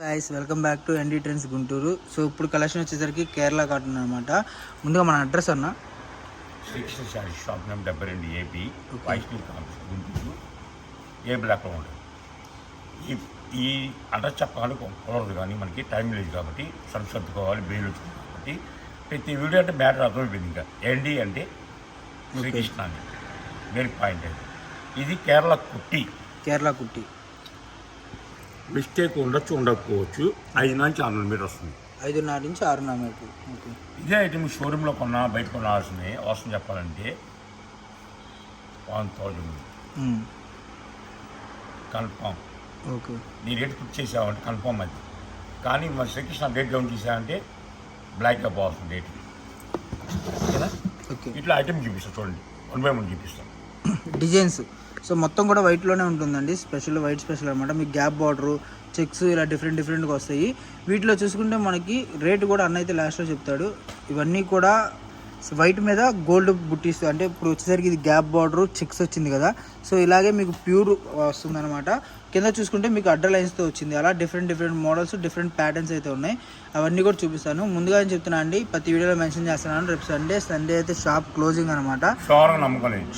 Guys welcome back to ND trends Guntur so ఇప్పుడు collection వచ్చేసరికి Kerala cotton అనమాట ముందుగా మన అడ్రస్ అన్న. శ్రీకృష్ణ శారీ షాప్ నెంబర్ డెబ్బై రెండు AP Vaishnavi complex Guntur A బ్లాక్లో ఉంటుంది ఈ ఈ అడ్రస్ చెప్పాలని కుదరదు కానీ మనకి టైం లేదు కాబట్టి సరుకు సర్దుకోవాలి బెయిల్ వచ్చింది కాబట్టి. ప్రతి వీడియో అంటే మ్యాటర్ అర్థమైపోయింది ఇంకా. ఏంటి అంటే శ్రీకృష్ణ అని మెయిన్ పాయింట్ అది. ఇది కేరళ కుట్టి. కేరళ కుట్టి. మిస్టేక్ ఉండొచ్చు ఉండకపోవచ్చు. ఐదు నుంచి ఆరు మీటర్ వస్తుంది. ఐదున్నర నుంచి ఆరున్నర మీటర్ ఓకే. ఇదే ఐటమ్ షోరూంలో కొన్నా బయట కొనాల్సింది అవసరం చెప్పాలంటే వన్ థౌజండ్. కన్ఫామ్. ఓకే. నీ రేట్ ఫిక్స్ చేసావంటే కన్ఫామ్ అది. కానీ మన శ్రీకృష్ణ డేట్ డౌన్ చేసావంటే బ్లాక్గా పోవాల్సిన డేట్ కదా ఓకే. ఇట్లా ఐటమ్ చూపిస్తాను చూడండి. వన్ బై వన్ చూపిస్తాను డిజైన్స్. సో మొత్తం కూడా వైట్లోనే ఉంటుందండి. స్పెషల్ వైట్ స్పెషల్ అనమాట మీకు గ్యాప్ బార్డరు చెక్స్ ఇలా డిఫరెంట్ డిఫరెంట్గా వస్తాయి. వీటిలో చూసుకుంటే మనకి రేటు కూడా అన్న అయితే లాస్ట్లో చెప్తాడు. ఇవన్నీ కూడా వైట్ మీద గోల్డ్ బుట్టీస్ అంటే ఇప్పుడు వచ్చేసరికి ఇది గ్యాప్ బార్డర్ చెక్స్ వచ్చింది కదా. సో ఇలాగే మీకు ప్యూర్ వస్తుందన్నమాట. కింద చూసుకుంటే మీకు అడ్డ లైన్స్తో వచ్చింది. అలా different different models different patterns అయితే ఉన్నాయి. అవన్నీ కూడా చూపిస్తాను. ముందుగా నేను చెప్తున్నా అండి ప్రతి వీడియోలో మెన్షన్ చేస్తున్నాను. రేపు సండే సండే అయితే షాప్ క్లోజింగ్ అనమాట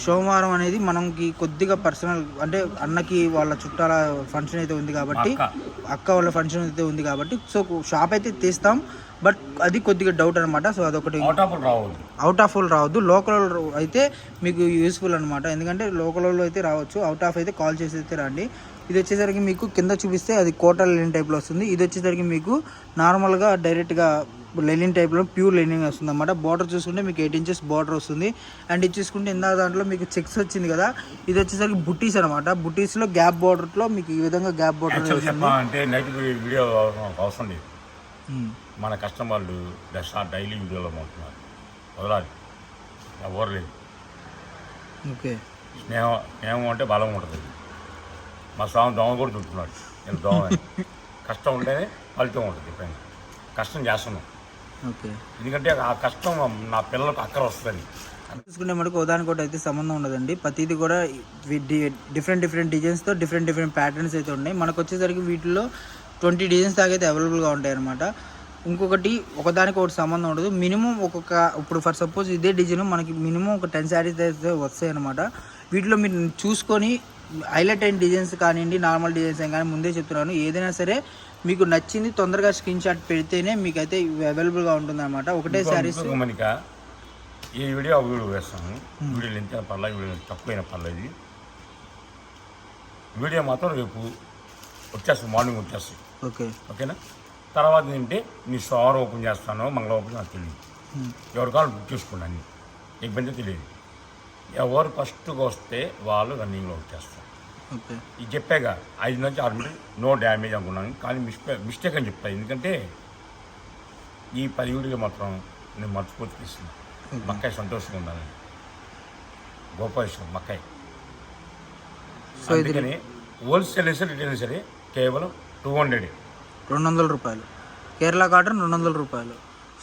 సోమవారం అనేది మనకి కొద్దిగా పర్సనల్ అంటే అన్నకి వాళ్ళ చుట్టాల ఫంక్షన్ అయితే ఉంది కాబట్టి. అక్క. వాళ్ళ ఫంక్షన్ అయితే ఉంది కాబట్టి సో షాప్ అయితే తీస్తాం. బట్ అది కొద్దిగా డౌట్ అనమాట సో అదొకటి అవుట్ ఆఫ్ రావద్దు. అవుట్ ఆఫ్ వాళ్ళు రావద్దు. లోకల్ అయితే మీకు యూస్ఫుల్ అనమాట ఎందుకంటే లోకల్ వాళ్ళు అయితే రావచ్చు. అవుట్ ఆఫ్ అయితే కాల్ చేసి అయితే రండి. ఇది వచ్చేసరికి మీకు కింద చూపిస్తే అది కోటల్ లెనిన్ టైప్లో వస్తుంది. ఇది వచ్చేసరికి మీకు నార్మల్గా డైరెక్ట్గా లెనిన్ టైప్లో ప్యూర్ లెనిన్ వస్తుంది అనమాట బార్డర్ చూసుకుంటే మీకు ఎయిట్ ఇంచెస్ బార్డర్ వస్తుంది. అండ్ ఇది చూసుకుంటే ఇందా దాంట్లో మీకు చెక్స్ వచ్చింది కదా. ఇది వచ్చేసరికి బుట్టీస్ అనమాట బుట్టీస్లో గ్యాప్ బార్డర్లో మీకు ఈ విధంగా గ్యాప్ బార్డర్ నైట్ వీడియో అవసరం లేదు. Hmm. మన కస్టమర్లు దశ డైలీ వీడియోలో ఉంటున్నారు వదలాలి. ఎవరు లేదు ఓకే. స్నేహం స్నేహం అంటే బలం ఉంటుంది. మా స్వామి దోమ కూడా చుట్టున్నాడు నేను దోమ. కష్టం ఉంటేనే ఫలితం ఉంటుంది ఎప్పుడైనా కష్టం చేస్తున్నాం. ఓకే. ఎందుకంటే ఆ కష్టం నా పిల్లలకు అక్కర వస్తుంది. చూసుకుంటే మనకు ఉదాహరణకోటి అయితే సంబంధం ఉండదండి. ప్రతిది కూడా డిఫరెంట్ డిఫరెంట్ డిజైన్స్తో డిఫరెంట్ డిఫరెంట్ ప్యాటర్న్స్ అయితే ఉన్నాయి. మనకు వచ్చేసరికి వీటిలో ట్వంటీ డిజైన్స్ దాకా అయితే అవైలబుల్గా ఉంటాయి అనమాట ఇంకొకటి ఒకదానికి ఒకటి సంబంధం ఉండదు. మినిమం ఒక్కొక్క ఇప్పుడు ఫర్ సపోజ్ ఇదే డిజైన్ మనకి మినిమం ఒక టెన్ శారీస్ అయితే వస్తాయి అనమాట వీటిలో మీరు చూసుకొని హైలైట్ అయిన డిజైన్స్ కానివ్వండి నార్మల్ డిజైన్స్ కానీ ముందే చెప్తున్నాను. ఏదైనా సరే మీకు నచ్చింది తొందరగా స్క్రీన్ షాట్ పెడితేనే మీకు అయితే అవైలబుల్గా ఉంటుంది అనమాట ఒకటే శారీస్ ఈ వీడియో వీడియో వేస్తాను. వీడియోలు ఎంత పర్లేదు వీడియో తక్కువైన పర్లేదు. వీడియో మాత్రం రేపు వచ్చేస్తుంది మార్నింగ్ వచ్చేస్తుంది. ఓకే. ఓకేనా? తర్వాత ఏంటంటే నీ సోమవారం ఓపెన్ చేస్తానో మంగళవారం ఓపెన్ నాకు తెలియదు ఎవరి కావాలి బుక్ చేసుకోండి అన్ని. ఇబ్బంది తెలియదు ఎవరు ఫస్ట్గా వస్తే వాళ్ళు రన్నింగ్లో వచ్చేస్తారు. ఇది చెప్పాగా ఐదు నుంచి ఆరు మీటర్ నో డ్యామేజ్ అనుకున్నాను. కానీ మిస్టే మిస్టేక్ అని చెప్తాను ఎందుకంటే ఈ పది వీడియో మాత్రం నేను మర్చిపోతే తీస్తున్నాను మక్కాయి సంతోషంగా ఉండాలి. గోపాలేశ్వరం మక్కాయి. సో అందుకని హోల్సేల్ సరే రిటైల్ సరే కేవలం టూ హండ్రెడ్. రెండు వందల రూపాయలు. కేరళ కాటన్ రెండు వందల రూపాయలు.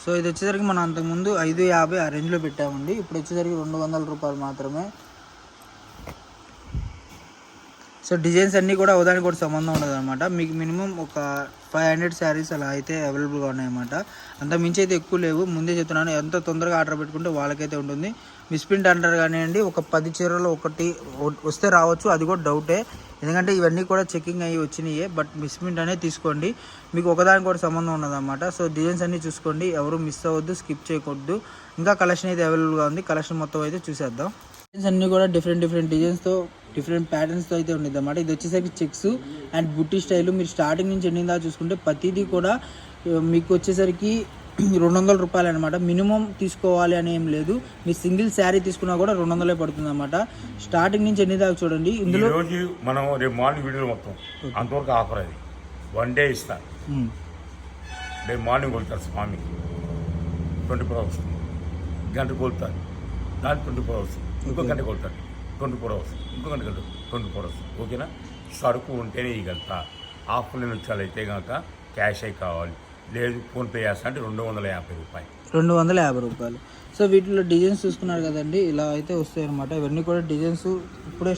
సో ఇది వచ్చేసరికి మనం అంతకుముందు ఐదు యాభై ఆ రేంజ్లో పెట్టామండి. ఇప్పుడు వచ్చేసరికి రెండు వందల రూపాయలు మాత్రమే. సో డిజైన్స్ అన్నీ కూడా ఉదాహరణ కూడా సంబంధం ఉండదు అనమాట మీకు మినిమం ఒక ఫైవ్ హండ్రెడ్ శారీస్ అలా అయితే అవైలబుల్గా ఉన్నాయన్నమాట. అంత మించి అయితే ఎక్కువ లేవు. ముందే చెప్తున్నాను ఎంత తొందరగా ఆర్డర్ పెట్టుకుంటే వాళ్ళకైతే ఉంటుంది. మిస్ప్రింట్ అంటారు కానివ్వండి ఒక పది చీరలు ఒకటి వస్తే రావచ్చు. అది కూడా డౌటే. ఎందుకంటే ఇవన్నీ కూడా చెకింగ్ అయ్యి వచ్చినాయి బట్ మిస్ప్రింట్ అనేది తీసుకోండి. మీకు ఒకదానికి కూడా సంబంధం ఉన్నదన్నమాట. సో డిజైన్స్ అన్నీ చూసుకోండి. ఎవరు మిస్ అవ్వద్దు స్కిప్ చేయకూడదు. ఇంకా కలెక్షన్ అయితే అవైలబుల్గా ఉంది. కలెక్షన్ మొత్తం అయితే చూసేద్దాం. డిజైన్స్ అన్నీ కూడా డిఫరెంట్ డిఫరెంట్ డిజైన్స్తో డిఫరెంట్ ప్యాటర్న్స్తో అయితే ఉండేది అనమాట ఇది వచ్చేసరికి చెక్స్ అండ్ బుట్టి స్టైల్ మీరు స్టార్టింగ్ నుంచి ఎండింగ్ దాకా చూసుకుంటే ప్రతిదీ కూడా మీకు వచ్చేసరికి రెండు వందల రూపాయలు అనమాట మినిమం తీసుకోవాలి అని ఏం లేదు. మీరు సింగిల్ శారీ తీసుకున్నా కూడా రెండు వందలే పడుతుంది అనమాట స్టార్టింగ్ నుంచి ఎన్ని దాకా చూడండి. ఈ ఇందులో రోజు మనం రేపు మార్నింగ్ వీడియో మొత్తం. అంతవరకు ఆఫర్ అది. వన్ డే ఇస్తా. రేపు మార్నింగ్ కొలుతారు స్వామి. Twenty four hours. గంట కొలుతారు. దాని ట్వంటీ ఫోర్ అవర్స్. ఇంకో గంట కొలుతారు. Twenty four hours. ఇంకో గంట కొలుతారు. Twenty four hours. ఓకేనా? సరుకు ఉంటేనే ఇగలుగుతా ఆఫ్లైన్ వచ్చాలైతే కనుక క్యాష్ కావాలి. లేదు ఫోన్పే చేస్తా అంటే రెండు వందల యాభై రూపాయలు. రెండు వందల యాభై రూపాయలు. సో వీటిలో డిజైన్స్ చూసుకున్నారు కదండి ఇలా అయితే వస్తాయి అనమాట ఇవన్నీ కూడా డిజైన్స్ ఇప్పుడే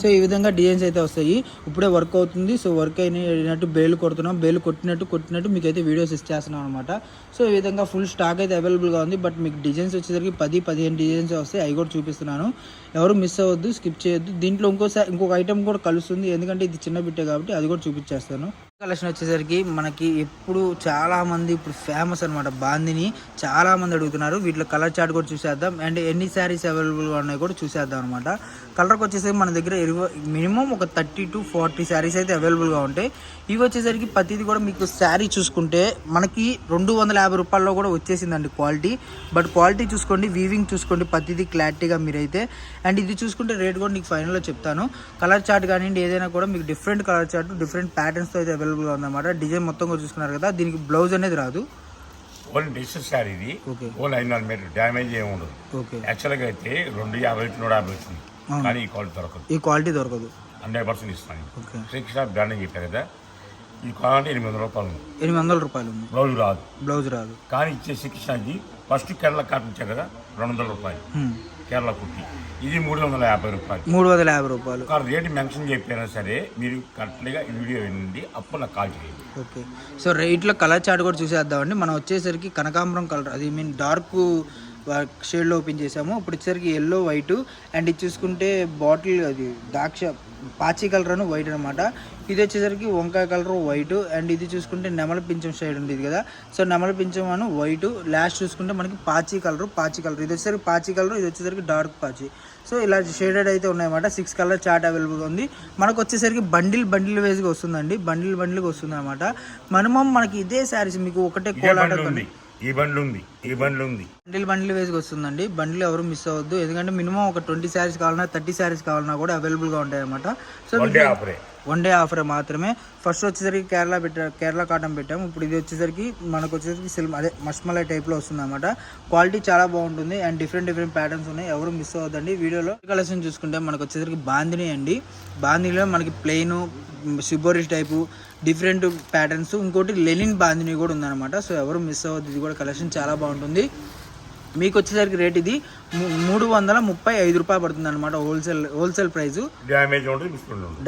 సో ఈ విధంగా డిజైన్స్ అయితే వస్తాయి. ఇప్పుడే వర్క్ అవుతుంది. సో వర్క్ అయినట్టు బేలు కొడుతున్నాం. బేలు కొట్టినట్టు కొట్టినట్టు మీకు అయితే వీడియోస్ ఇచ్చేస్తున్నాం అనమాట సో ఈ విధంగా ఫుల్ స్టాక్ అయితే అవైలబుల్గా ఉంది. బట్ మీకు డిజైన్స్ వచ్చేసరికి పది పదిహేను డిజైన్స్ వస్తాయి. అవి కూడా చూపిస్తున్నాను. ఎవరు మిస్ అవ్వద్దు స్కిప్ చేయొద్దు. దీంట్లో ఇంకోసారి ఇంకొక ఐటమ్ కూడా కలుస్తుంది. ఎందుకంటే ఇది చిన్న బిట్టే కాబట్టి అది కూడా చూపించేస్తాను. కలెక్షన్ వచ్చేసరికి మనకి ఎప్పుడు చాలా మంది ఇప్పుడు ఫేమస్ అనమాట బాందిని చాలా మంది అడుగుతున్నారు. వీటిలో కలర్ చార్ట్ కూడా చూసేద్దాం. అండ్ ఎన్ని శారీస్ అవైలబుల్గా ఉన్నాయి కూడా చూసేద్దాం అనమాట కలర్కి వచ్చేసరికి మన దగ్గర ఇరవై మినిమం ఒక థర్టీ టు ఫార్టీ శారీస్ అయితే అవైలబుల్గా ఉంటాయి. ఇవి వచ్చేసరికి ప్రతిది కూడా మీకు శారీ చూసుకుంటే మనకి రెండు వందల యాభై రూపాయల్లో కూడా వచ్చేసిందండి క్వాలిటీ బట్ క్వాలిటీ చూసుకోండి వీవింగ్ చూసుకోండి ప్రతిది క్లారిటీగా మీరైతే. అండ్ ఇది చూసుకుంటే రేట్ కూడా నీకు ఫైనల్లో చెప్తాను. కలర్ చార్ట్ కానివ్వండి ఏదైనా కూడా మీకు డిఫరెంట్ కలర్ చార్ట్ డిఫరెంట్ ప్యాటర్న్స్తో అయితే అవైలబుల్గా ఉందన్నమాట. డిజైన్ మొత్తం కూడా చూసుకున్నారు కదా దీనికి బ్లౌజ్ అనేది రాదు. ఓన్లీ డిజిటల్ శారీ ఇది. ఓన్లీ ఐదు నాలుగు మీటర్. డ్యామేజ్ ఏమి ఉండదు. యాక్చువల్గా అయితే రెండు యాభై నూట యాభై వచ్చింది. కానీ ఈ క్వాలిటీ దొరకదు. ఈ క్వాలిటీ దొరకదు. హండ్రెడ్ పర్సెంట్ ఇస్తాను శ్రీకృష్ణ బ్రాండ్ అని చెప్పారు కదా ఈ క్వాలిటీ ఎనిమిది వందల రూపాయలు ఉంది. ఎనిమిది వందల రూపాయలు ఉంది. బ్లౌజ్ రాదు. బ్లౌజ్ రాదు. కానీ ఇచ్చే శ్రీకృష్ణకి ఫస్ట్ కేరళ కాటన్ ఇచ్చారు కదా రెండు వందల రూపాయలు. కేరళ కుట్టి ఇది మూడు వందల యాభై రూపాయలు. మూడు వందల యాభై రూపాయలు. ఒక రేటు మెన్షన్ చెప్పినా సరే మీరు కరెక్ట్గా ఈ వీడియో వినండి అప్పుడు నాకు కాల్ చేయండి. ఓకే. సో రేట్లో కలర్ చార్ట్ కూడా చూసేద్దామండి. మనం వచ్చేసరికి కనకాంబరం కలర్ అది మీన్ డార్క్ షేడ్లో ఓపెన్ చేసాము. ఇప్పుడు వచ్చేసరికి ఎల్లో వైట్ అండ్ ఇది చూసుకుంటే బాటిల్ అది ద్రాక్ష పాచి కలర్ అని వైట్ అనమాట ఇది వచ్చేసరికి వంకాయ కలర్ వైట్ అండ్ ఇది చూసుకుంటే నెమల పింఛం షేడ్ ఉండేది కదా. సో నెమల పింఛం అని వైట్ లాస్ట్ చూసుకుంటే మనకి పాచి కలర్ పాచి కలర్. ఇది వచ్చేసరికి పాచి కలర్ ఇది వచ్చేసరికి డార్క్ పాచి. సో ఇలా షేడెడ్ అయితే ఉన్నాయన్నమాట. సిక్స్ కలర్ చార్ట్ అవైలబుల్గా ఉంది. మనకు వచ్చేసరికి బండిల్ బండిల్ వేస్గా వస్తుందండి. బండిల్ బండిల్గా వస్తుంది అనమాట మినిమం మనకి ఇదే శారీస్ మీకు ఒకటే కోలాట ఈ బండ్లు ఉంది ఈ బండ్లు ఉంది బండిల్ బండిల్ వేసుకు వస్తుందండి బండిల్ ఎవరు మిస్ అవ్వద్దు. ఎందుకంటే మినిమం ఒక ట్వంటీ శారీస్ కావాలన్నా థర్టీ శారీస్ కావాలన్నా కూడా అవైలబుల్గా ఉంటాయి అనమాట సో వన్ డే ఆఫరే వన్ డే ఆఫర్ మాత్రమే. ఫస్ట్ వచ్చేసరికి కేరళ పెట్టా కేరళ కాటన్ పెట్టాము. ఇప్పుడు ఇది వచ్చేసరికి మనకు వచ్చేసరికి సిల్మ్ అదే మస్మలై టైప్లో వస్తుంది అనమాట క్వాలిటీ చాలా బాగుంటుంది అండ్ డిఫరెంట్ డిఫరెంట్ ప్యాటర్న్స్ ఉన్నాయి. ఎవరు మిస్ అవ్వద్దండి. వీడియోలో కలెక్షన్ చూసుకుంటే మనకు వచ్చేసరికి బాందిని అండి. బాందినిలో మనకి ప్లెయిన్ సిబోరిష్ టైపు డిఫరెంట్ ప్యాటర్న్స్. ఇంకోటి లెనిన్ బాంధిని కూడా ఉందన్నమాట. సో ఎవరు మిస్ అవ్వద్దు. ఇది కూడా కలెక్షన్ చాలా బాగుంటుంది. మీకు వచ్చేసరికి రేట్ ఇది మూడు వందల ముప్పై ఐదు రూపాయలు పడుతుంది అనమాట హోల్సేల్ హోల్సేల్ ప్రైస్ డ్యామేజ్ ఉంటుంది.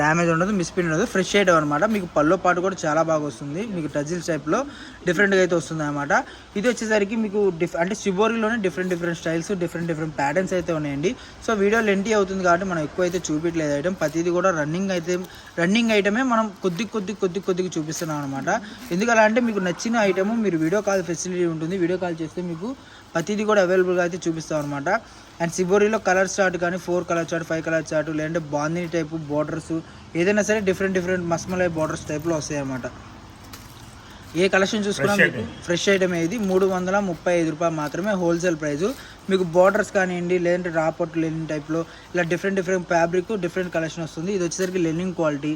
డ్యామేజ్ ఉండదు మిస్ప్రింట్ ఉండదు. ఫ్రెష్ ఐటమ్ అనమాట మీకు పల్లో పాటు కూడా చాలా బాగా వస్తుంది. మీకు టజిల్స్ టైప్లో డిఫరెంట్గా అయితే వస్తుంది అనమాట ఇది వచ్చేసరికి మీకు డిఫ్ అంటే శిబోరిలోనే different different styles different different patterns అయితే ఉన్నాయండి. సో వీడియో లెంటీ అవుతుంది కాబట్టి మనం ఎక్కువ అయితే చూపించలేదు ఐటమ్ ప్రతిదీ కూడా రన్నింగ్ అయితే రన్నింగ్ ఐటమే మనం కొద్ది కొద్ది కొద్ది కొద్దిగా చూపిస్తున్నాం అనమాట ఎందుకలా అంటే మీకు నచ్చిన ఐటమ్ మీరు వీడియో కాల్ ఫెసిలిటీ ఉంటుంది. వీడియో కాల్ చేస్తే మీకు ప్రతిదీ కూడా అవైలబుల్గా అయితే చూపిస్తాం అనమాట అండ్ సిబోరీలో కలర్ చార్ట్ కానీ four colour chart five colour chart లేదంటే బాందిని టైపు బార్డర్స్ ఏదైనా సరే డిఫరెంట్ డిఫరెంట్ మస్మలై బార్డర్స్ టైప్లో వస్తాయి అన్నమాట ఏ కలెక్షన్ చూసుకున్నా మీకు. ఫ్రెష్ ఐటమ్ ఇది. మూడు వందల ముప్పై ఐదు రూపాయలు మాత్రమే హోల్సేల్ ప్రైస్ మీకు బార్డర్స్ కానివ్వండి లేదంటే రాపట్ లెనిన్ టైప్లో ఇలా different different fabric different collection వస్తుంది. ఇది వచ్చేసరికి లెనిన్ క్వాలిటీ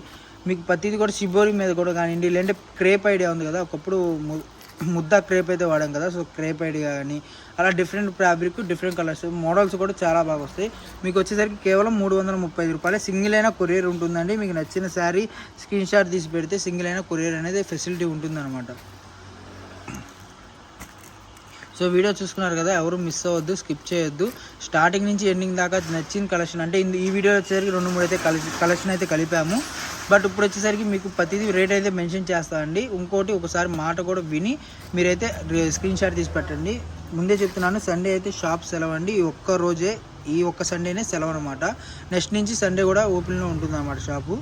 మీకు ప్రతిదీ కూడా షిబోరి మీద కూడా కానివ్వండి లేదంటే క్రేప్ ఐడియా ఉంది కదా ఒకప్పుడు ముద్ద క్రేప్ అయితే వాడాం కదా సో క్రేప్ ఐడి కానీ అలా different fabric different colours models కూడా చాలా బాగా వస్తాయి. మీకు వచ్చేసరికి కేవలం మూడు వందల ముప్పై ఐదు రూపాయలు. సింగిల్ అయినా కొరియర్ ఉంటుందండి. మీకు నచ్చిన శారీ స్క్రీన్ షాట్ తీసి పెడితే సింగిల్ అయినా కొరియర్ అనేది ఫెసిలిటీ ఉంటుందన్నమాట. సో వీడియో చూసుకున్నారు కదా ఎవరు మిస్ అవ్వద్దు స్కిప్ చేయొద్దు. స్టార్టింగ్ నుంచి ఎండింగ్ దాకా నచ్చిన కలెక్షన్ అంటే ఈ వీడియో వచ్చేసరికి రెండు మూడు అయితే కలెక్షన్ అయితే కలిపాము. బట్ ఇప్పుడు వచ్చేసరికి మీకు ప్రతిదీ రేట్ అయితే మెన్షన్ చేస్తా అండి. ఇంకోటి ఒకసారి మాట కూడా విని మీరైతే స్క్రీన్ షాట్ తీసి పెట్టండి. ముందే చెప్తున్నాను సండే అయితే షాప్ సెలవు అండి ఈ ఒక్క రోజే ఈ ఒక్క సండేనే సెలవు అనమాట నెక్స్ట్ నుంచి సండే కూడా ఓపెన్లో ఉంటుంది అన్నమాట షాపు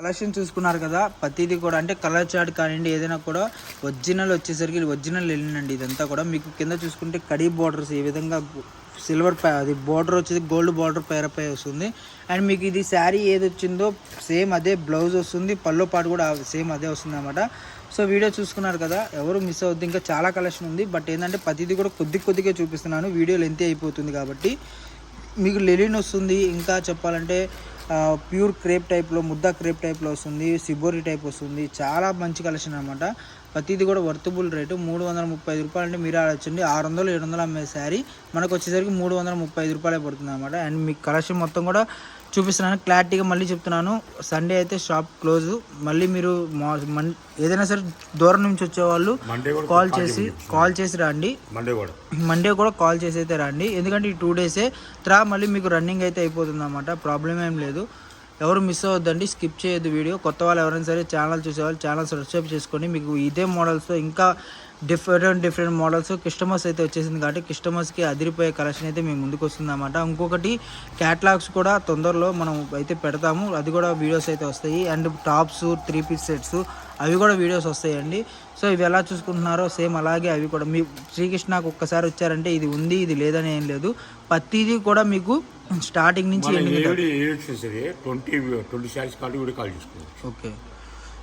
కలెక్షన్ చూసుకున్నారు కదా ప్రతిదీ కూడా అంటే కలర్ చాట్ కానివ్వండి ఏదైనా కూడా ఒరిజినల్ వచ్చేసరికి ఒరిజినల్ వెళ్ళినండి ఇదంతా కూడా మీకు కింద చూసుకుంటే కడీ బార్డర్స్ ఈ విధంగా సిల్వర్ అది బార్డర్ వచ్చేది గోల్డ్ బార్డర్ పేరపై వస్తుంది. అండ్ మీకు ఇది శారీ ఏది వచ్చిందో సేమ్ అదే బ్లౌజ్ వస్తుంది పల్లో పాటు కూడా సేమ్ అదే వస్తుంది అనమాట సో వీడియో చూసుకున్నారు కదా ఎవరు మిస్ అవుద్ది ఇంకా చాలా కలెక్షన్ ఉంది. బట్ ఏంటంటే ప్రతిదీ కూడా కొద్ది కొద్దిగా చూపిస్తున్నాను. వీడియో లెంతీ అయిపోతుంది కాబట్టి. మీకు లెలిన్ వస్తుంది. ఇంకా చెప్పాలంటే ప్యూర్ క్రేప్ టైప్లో ముద్ద క్రేప్ టైప్లో వస్తుంది సిబోరి టైప్ వస్తుంది చాలా మంచి కలెక్షన్ అనమాట ప్రతిది కూడా వర్తబుల్ రేటు మూడు వందల ముప్పై ఐదు రూపాయలు అంటే మీరు ఆడొచ్చండి ఆరు వందలు ఏడు వందలు అమ్మే శారీ మనకు వచ్చేసరికి మూడు వందల ముప్పై ఐదు రూపాయలే పడుతుంది అనమాట అండ్ మీకు కలెక్షన్ మొత్తం కూడా చూపిస్తున్నాను. క్లారిటీగా మళ్ళీ చెప్తున్నాను. సండే అయితే షాప్ క్లోజ్ మళ్ళీ మీరు ఏదైనా సరే దూరం నుంచి వచ్చేవాళ్ళు కాల్ చేసి కాల్ చేసి రండి. మండే కూడా. మండే కూడా కాల్ చేసి అయితే రండి. ఎందుకంటే ఈ టూ డేసే త్రా మళ్ళీ మీకు రన్నింగ్ అయితే అయిపోతుంది అనమాట ప్రాబ్లం ఏం లేదు. ఎవరు మిస్ అవ్వద్దండి. స్కిప్ చేయొద్దు వీడియో. కొత్త వాళ్ళు ఎవరైనా సరే ఛానల్ చూసేవాళ్ళు ఛానల్ సబ్స్క్రైబ్ చేసుకొని మీకు ఇదే మోడల్స్తో ఇంకా డిఫరెంట్ డిఫరెంట్ మోడల్స్. కస్టమర్స్ అయితే వచ్చేసింది కాబట్టి కస్టమర్స్కి అదిరిపోయే కలెక్షన్ అయితే మేము ముందుకు వస్తుంది అనమాట ఇంకొకటి క్యాటలాగ్స్ కూడా తొందరలో మనం అయితే పెడతాము. అది కూడా వీడియోస్ అయితే వస్తాయి. And tops three piece sets అవి కూడా వీడియోస్ వస్తాయండి. సో ఇవి ఎలా చూసుకుంటున్నారో సేమ్ అలాగే అవి కూడా. మీ శ్రీకృష్ణకు ఒక్కసారి వచ్చారంటే ఇది ఉంది ఇది లేదని ఏం లేదు. ప్రతిదీ కూడా మీకు స్టార్టింగ్ నుంచి ఓకే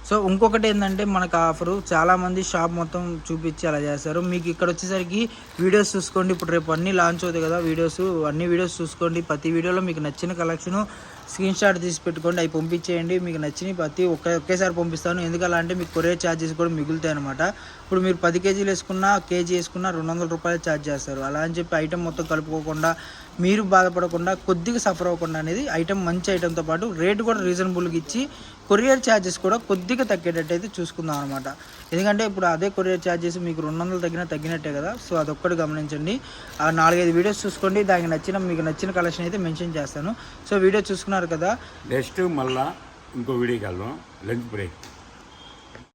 సో ఇంకొకటి ఏంటంటే మనకు ఆఫరు చాలా మంది షాప్ మొత్తం చూపించి అలా చేస్తారు. మీకు ఇక్కడ వచ్చేసరికి వీడియోస్ చూసుకోండి. ఇప్పుడు రేపు అన్నీ లాంచ్ అవుతాయి కదా వీడియోస్ అన్ని వీడియోస్ చూసుకోండి. ప్రతి వీడియోలో మీకు నచ్చిన కలెక్షను స్క్రీన్ షాట్ తీసి పెట్టుకోండి అవి పంపించేయండి. మీకు నచ్చిన ప్రతి ఒక్క ఒకేసారి పంపిస్తాను. ఎందుకలా అంటే మీకు కొరియర్ ఛార్జెస్ కూడా మిగులుతాయి అనమాట ఇప్పుడు మీరు పది కేజీలు వేసుకున్నా కేజీ వేసుకున్నా రెండు వందల రూపాయలు ఛార్జ్ చేస్తారు. అలా అని చెప్పి ఐటెం మొత్తం కలుపుకోకుండా మీరు బాధపడకుండా కొద్దిగా సఫర్ అవ్వకుండా అనేది ఐటెం మంచి ఐటెంతో పాటు రేటు కూడా రీజనబుల్గా ఇచ్చి కొరియర్ ఛార్జెస్ కూడా కొద్దిగా తగ్గేటట్టు అయితే చూసుకుందాం అనమాట ఎందుకంటే ఇప్పుడు అదే కొరియర్ ఛార్జెస్ మీకు రెండు వందలు తగ్గినా తగ్గినట్టే కదా. సో అదొక్కటి గమనించండి. ఆ నాలుగైదు వీడియోస్ చూసుకోండి. దానికి నచ్చిన మీకు నచ్చిన కలెక్షన్ అయితే మెన్షన్ చేస్తాను. సో వీడియో చూసుకున్నారు కదా. నెక్స్ట్ మళ్ళీ ఇంకో వీడియో కలవం లంచ్ బ్రేక్